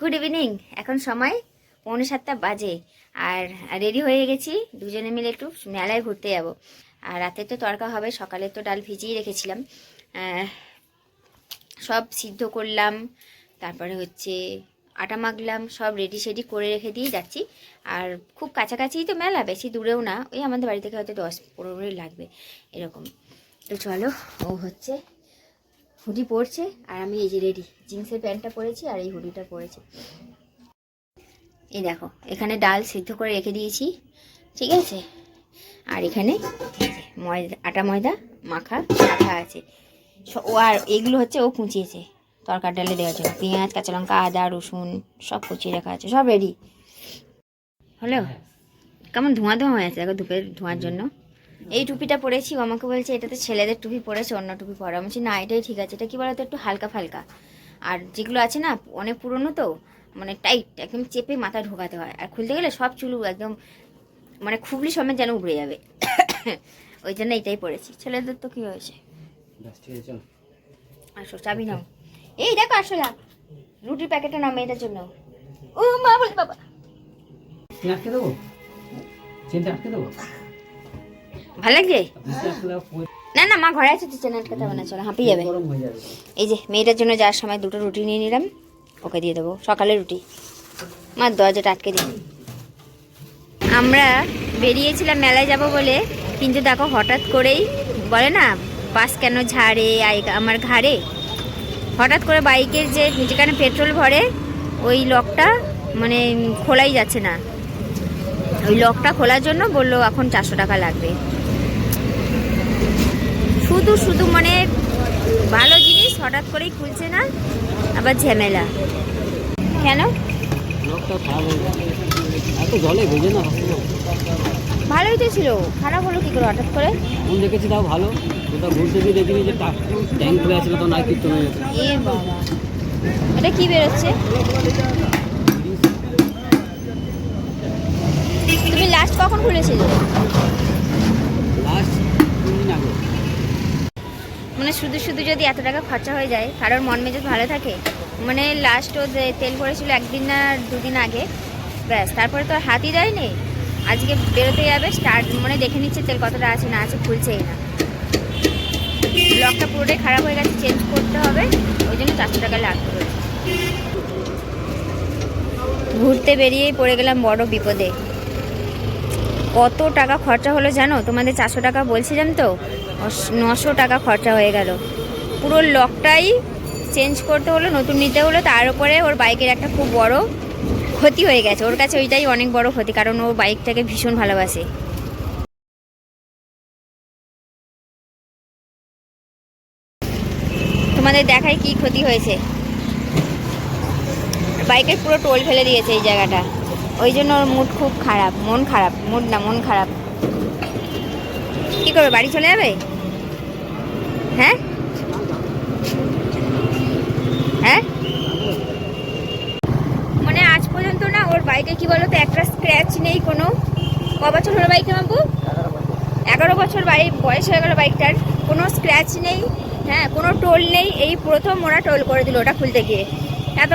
Good evening এখন সময় পৌনে সাতটা বাজে। আর রেডি হয়ে গেছি। দুজনে মিলে একটু মেলায় ঘুরতে যাব। আর রাতে তো তরকা হবে, সকালে তো ডাল ভিজিয়ে রেখেছিলাম। সব সিদ্ধ করলাম। তারপরে হচ্ছে আটা মাখলাম, সব রেডি সেডি করে রেখে দিয়ে যাচ্ছি। আর খুব কাছাকাছিই তো মেলা, বেশি দূরেও না। ওই আমাদের বাড়ি থেকে হয়তো দশ পনেরো মিনিট লাগবে, এরকম। তো চলো, ও হচ্ছে হুডি পরছে আর আমি এই যে রেডি জিন্সের প্যান্টটা পরেছি আর এই হুডিটা পরেছি। এই দেখো, এখানে ডাল সিদ্ধ করে রেখে দিয়েছি, ঠিক আছে? আর এখানে ময়দা, আটা ময়দা, মাখা রাখা আছে। ও আর এগুলো হচ্ছে ও কুচিয়েছে তরকার ডালে দেওয়ার জন্য। পেঁয়াজ, কাঁচা লঙ্কা, আদা, রসুন, সব কুচিয়ে রাখা আছে, সব রেডি হলো কেমন ধোঁয়া ধোঁয়া হয়ে আছে? দেখো ধূপের ধোঁয়ার জন্য। এই টুপিটা পরেছি ও আমাকে বলছে এটা তো ছেলেদের টুপি পরেছে অন্য টুপি পরে। আমি বলছি না এটাই ঠিক আছে এটা কি বলতো একটু হালকা ফালকা। আর যেগুলো আছে না অনেক পুরনো তো মানে টাইট একদম চেপে মাথা ঢোকাতে হয়। আর খুলতে গেলে সব চুলু একদম মানে খুবলি সময় যেন উড়ে যাবে। ওই জন্য এটাই পরেছি। ছেলেদের তো কি হয়েছে? আসো চাবি নাও। এই দেখো আসো না রুটির প্যাকেটটা নাও মেয়েটার জন্য। ও মা বলে বাবা। আটকে দেবো? চেনটা আটকে দেবো? ভালো লাগছে না না মা ঘরে আছে তো চেনা আটকাতে হবে না চলো হাঁপিয়ে যাবে। এই যে মেয়েটার জন্য যাওয়ার সময় দুটো রুটি নিয়ে নিলাম ওকে দিয়ে দেবো। সকালে রুটি। মা দরজাটা আটকে দিই আমরা বেরিয়েছিলাম মেলায় যাব বলে কিন্তু দেখো হঠাৎ করেই বলে না বাস কেন ঝাড়ে আমার ঘাড়ে? হঠাৎ করে বাইকের যে যেখানে পেট্রোল ভরে ওই লকটা মানে খোলাই যাচ্ছে না। ওই লকটা খোলার জন্য বলল এখন চারশো টাকা লাগবে। শুধু শুধু মানে ভালো জিনিস হঠাৎ করেই খুলছে না আবার ঝামেলা। কেন? ভালোই তো ছিল। খারাপ হলো কি করে হঠাৎ করে? ফোন দেখেছি তাও ভালো। কোথাও ঘুরতে গিয়ে দেখিনি যে ট্যাঙ্ক খুলে আছে তো নাই কীর্তন এ বাবা। এটা কি বেরোচ্ছে? তুমি লাস্ট কখন খুলেছিলে লাস্ট তিন দিন আগে মানে শুধু শুধু যদি এত টাকা খরচা হয়ে যায়, কারোর মন মেজাজ ভালো থাকে মানে লাস্ট ও যে তেল ভরেছিল একদিন না দুদিন আগে, ব্যাস, তারপরে তো হাতই দেয়নি। আজকে বেরোতে যাবে স্টার্ট মানে দেখে নিচ্ছে তেল কতটা আছে, না আছে, খুলছেই না। লকটা পুরোটাই খারাপ হয়ে গেছে চেঞ্জ করতে হবে, ওই জন্য চারশো টাকা লাগবে। ঘুরতে বেরিয়েই পড়ে গেলাম বড় বিপদে। কত টাকা খরচা হলো জানো? তোমাদের চারশো টাকা বলছিলাম তো? নশো টাকা খরচা হয়ে গেল। পুরো লকটাই চেঞ্জ করতে হলো, নতুন নিতে হলো, তার উপরে ওর বাইকের একটা খুব বড় ক্ষতি হয়ে গেছে। ওর কাছে ওইটাই অনেক বড় ক্ষতি, কারণ ও বাইকটাকে ভীষণ ভালোবাসে। তোমাদের দেখায় কি ক্ষতি হয়েছে। বাইকের পুরো টোল ফেলে দিয়েছে এই জায়গাটা। ওই জন্য ওর মুড খুব খারাপ, মন খারাপ মুড না, মন খারাপ। কি করবে, বাড়ি চলে যাবে? হ্যাঁ? হ্যাঁ? মানে আজ পর্যন্ত না ওর বাইকে কি বলতো, একটা স্ক্র্যাচ নেই কোনো। ক বছর হলো বাইকে বাবু? এগারো বছর বাইক বয়স হয়ে গেল বাইকটার কোনো স্ক্র্যাচ নেই হ্যাঁ কোনো টোল নেই। এই প্রথম ওরা টোল করে দিল ওটা খুলতে গিয়ে। এত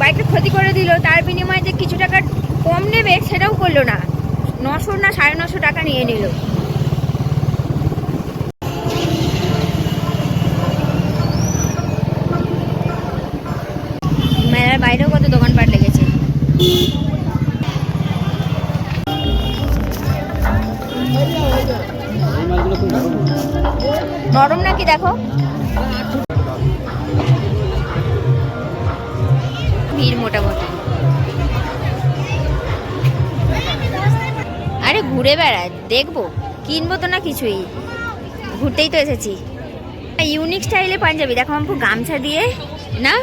বাইকটা ক্ষতি করে দিল, তার বিনিময়ে যে কিছু টাকা কম নেবে সেটাও করল না। নশো না সাড়ে নশো টাকা নিয়ে নিল। মেলার বাইরেও কত দোকানপাট লেগেছে। নরম নাকি দেখো? ভিড় মোটামুটি। আরে ঘুরে বেড়ায়, দেখব। কিনবো তো না কিছুই। ঘুরতেই তো এসেছি। ইউনিক স্টাইলে পাঞ্জাবি। দেখো আমাকে গামছা দিয়ে, না?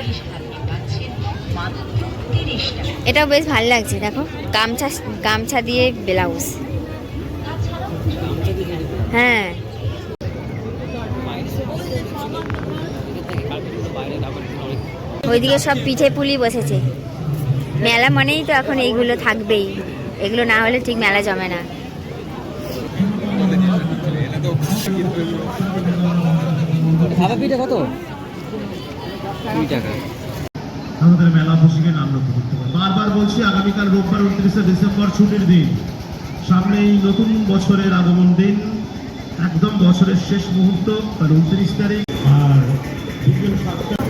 এটাও বেশ ভালো লাগছে, দেখো। গামছা গামছা দিয়ে ব্লাউজ। হ্যাঁ। ওইদিকে সব পিঠে পুলি বসেছে। মেলা মানেই তো এখন এইগুলো থাকবেই। এগুলো না হলে ঠিক মেলা জমে না। সাদা পিঠে কত? কুড়ি টাকা। আমাদের মেলা প্রসঙ্গে নাম আগামীকাল রোববার উনত্রিশে ডিসেম্বর ছুটির দিন। সামনে এই নতুন বছরের আগমন দিন। একদম বছরের শেষ মুহূর্ত তার উনত্রিশ তারিখ আর বিকেল সাতটা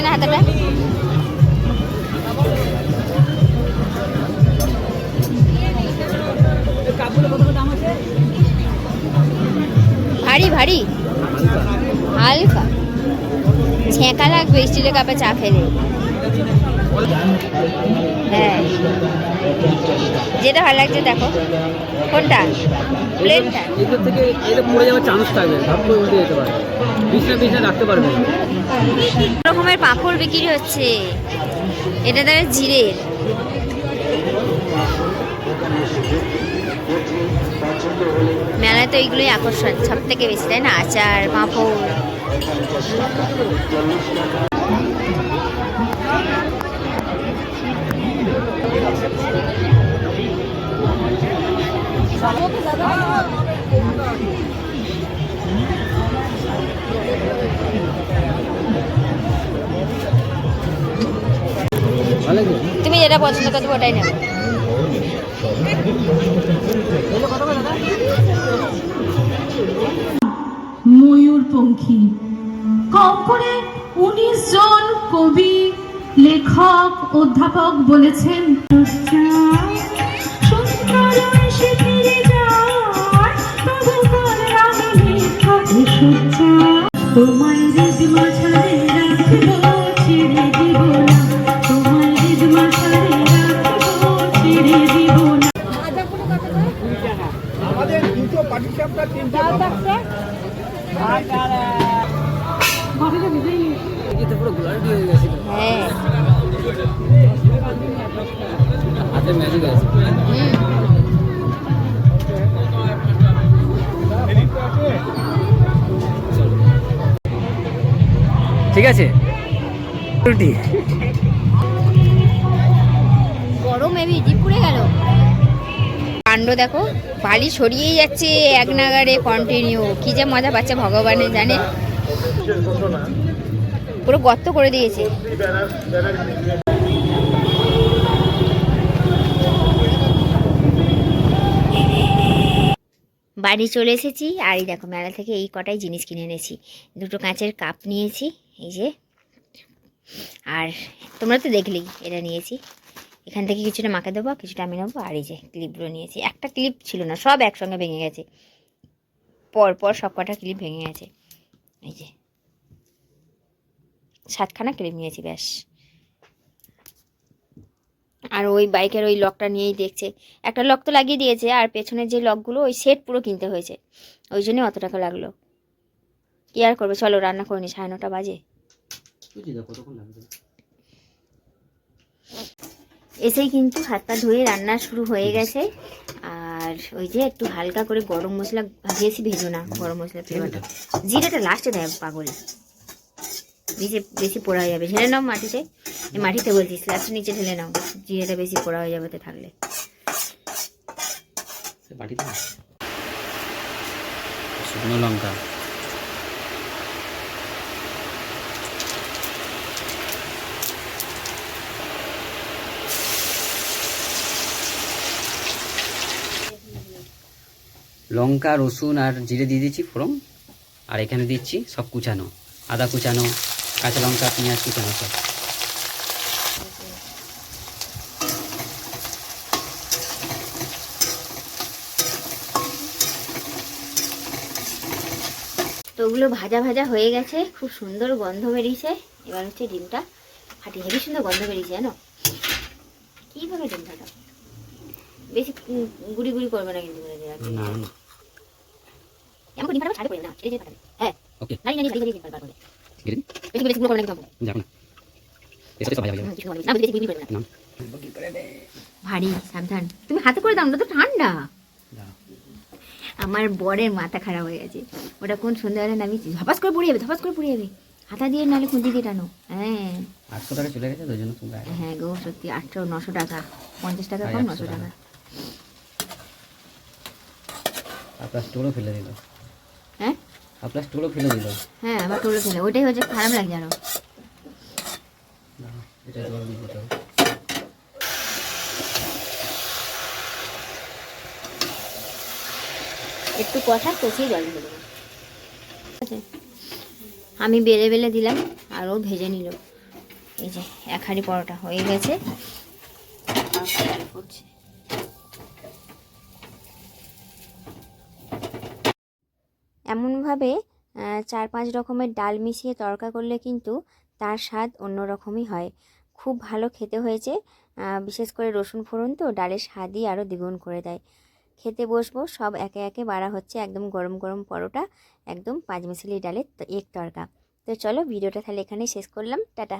ভালো লাগছে না হাতাটা ভারী ভারী। হালকা। ছেঁকা লাগবে স্টিলের কাপে চা খেলে। হ্যাঁ। যেটা ভালো লাগছে দেখো। কোনটা? প্লেনটা এগুলো থেকে এটা পড়ে যাওয়ার চান্স থাকবে। উল্টে যেতে পারে। বিছনা বিছনা রাখতে পারবে রকমের পাঁপড় বিক্রি হচ্ছে। এটা তাহলে জিরের। মেলায় তো এইগুলোই আকর্ষণ সব থেকে বেশি তাই না? আচার পাঁপড়। তুমি যেটা পছন্দ করতে ওটাই নেবে। ময়ূরপঙ্খী। কম করে উনিশ জন কবি, লেখক, অধ্যাপক বলেছেন তোমায় হৃদ মাঝারে রাখব, ছেড়ে দিব না। তোমায় হৃদ মাঝারে রাখব, ছেড়ে দিব না। এটা পুরো হয়ে গেছিল হ্যাঁ। হাতে ম্যাজিক আছে। ঠিক আছে? রুটি। গরম পুড়ে গেল। কাণ্ড দেখো, বালি ছড়িয়েই যাচ্ছে এক নাগারে কন্টিনিউ কি যে মজা পাচ্ছে ভগবানে জানে। পুরো গর্ত করে দিয়েছে। বাড়ি চলে এসেছি। আর এই দেখো, মেলা থেকে এই কটাই জিনিস কিনে এনেছি। দুটো কাঁচের কাপ নিয়েছি। এই যে। আর তোমরা তো দেখলেই এটা নিয়েছি। এখান থেকে কিছুটা মাকে দেবো, কিছুটা আমি নেব, আর এই যে ক্লিপগুলো নিয়েছি। একটা ক্লিপ ছিল না, সব একসঙ্গে ভেঙে গেছে। পর পর সব কটা ক্লিপ ভেঙে গেছে। এই যে। সাতখানা ক্লিপ নিয়েছি, ব্যাস। আর ওই বাইকের ওই লকটা নিয়েই দেখছে। একটা লক তো লাগিয়ে দিয়েছে, আর পেছনের যে লকগুলো, ওই সেট পুরো কিনতে হয়েছে। ওই জন্যই অত টাকা লাগল। কি আর করবে? চলো, রান্না করে নি সাড়ে নটা বাজে। কতক্ষণ লাগবে এসেই কিন্তু হাত পা ধুয়ে রান্না শুরু হয়ে গেছে। আর ওই যে একটু হালকা করে গরম মশলা বেশি ভেজো না গরম মশলা ফ্লেভারটা। জিরাটা লাস্টে দেয় পাগল। বেশি বেশি পোড়া হয়ে যাবে। ঢেলে নাও মাটিতে। মাটিতে বলছি স্ল্যাবটা নিচে ঢেলে নাও। জিরাটা বেশি পোড়া হয়ে যাবে তো থাকলে। শুকনো লঙ্কা। লঙ্কা রসুন আর জিরে দিয়ে দিচ্ছি ফোড়ন। আর এখানে দিচ্ছি সব কুচানো আদা কুচানো কাঁচা লঙ্কা পেঁয়াজ কুচানো সব। তো ওগুলো ভাজা ভাজা হয়ে গেছে খুব সুন্দর গন্ধ বেরিয়েছে। এবার হচ্ছে ডিমটা ফাটিয়ে হেবি সুন্দর গন্ধ বেরিয়েছে জানো? কীভাবে ডিম ফাটা বেশি গুড়ি গুড়ি করবে না কিন্তু বলে দিলাম। না। এমন করে ডিম ফাটাবো না ছেড়ে দিয়ে ফাটাবে হ্যাঁ ওকে নাড়ি নাড়ি নাড়ি নাড়ি বেশি বেশি না না, বেশি না ভারী সাবধান তুমি হাতে করে দাও না তো ঠান্ডা আমার বরের মাথা খারাপ হয়ে গেছে ওটা কোন সন্ধ্যাবেলা নামিয়েছি ধপাস করে পড়ে যাবে ধপাস করে পড়ে যাবে হাতা দিয়ে নাহলে খুঁজি দিয়ে টানো হ্যাঁ আটশো টাকা চলে গেছে হ্যাঁ গো সত্যি আটশো নশো টাকা পঞ্চাশ টাকা কম নশো টাকা। টাকা আপনার স্টোরও ফেলে দিল হ্যাঁ? আপনার স্টুলও ফেলে দিল হ্যাঁ আমার টুলে ফেলে। ওইটাই হচ্ছে খারাপ লাগছে আরও। এটা জল দিয়ে দিতে হবে। একটু কষা কষিয়ে জল দিয়ে দেবো ঠিক আছে? আমি বেলে বেলে দিলাম আর ও ভেজে নিল। এই যে এক হাঁড়ি পরোটা হয়ে গেছে। করছে। এমনভাবে চার পাঁচ রকমের ডাল মিশিয়ে তরকা করলে কিন্তু তার স্বাদ অন্য রকমই হয়। খুব ভালো খেতে হয়েছে বিশেষ করে রসুন ফোড়ন তো ডালের স্বাদই আরও দ্বিগুণ করে দেয়। খেতে বসবো, সব একে একে বাড়া হচ্ছে একদম গরম গরম পরোটা, একদম পাঁচমিশালি ডালের এক তরকা। তো চলো ভিডিওটা তাহলে এখানেই শেষ করলাম, টাটা।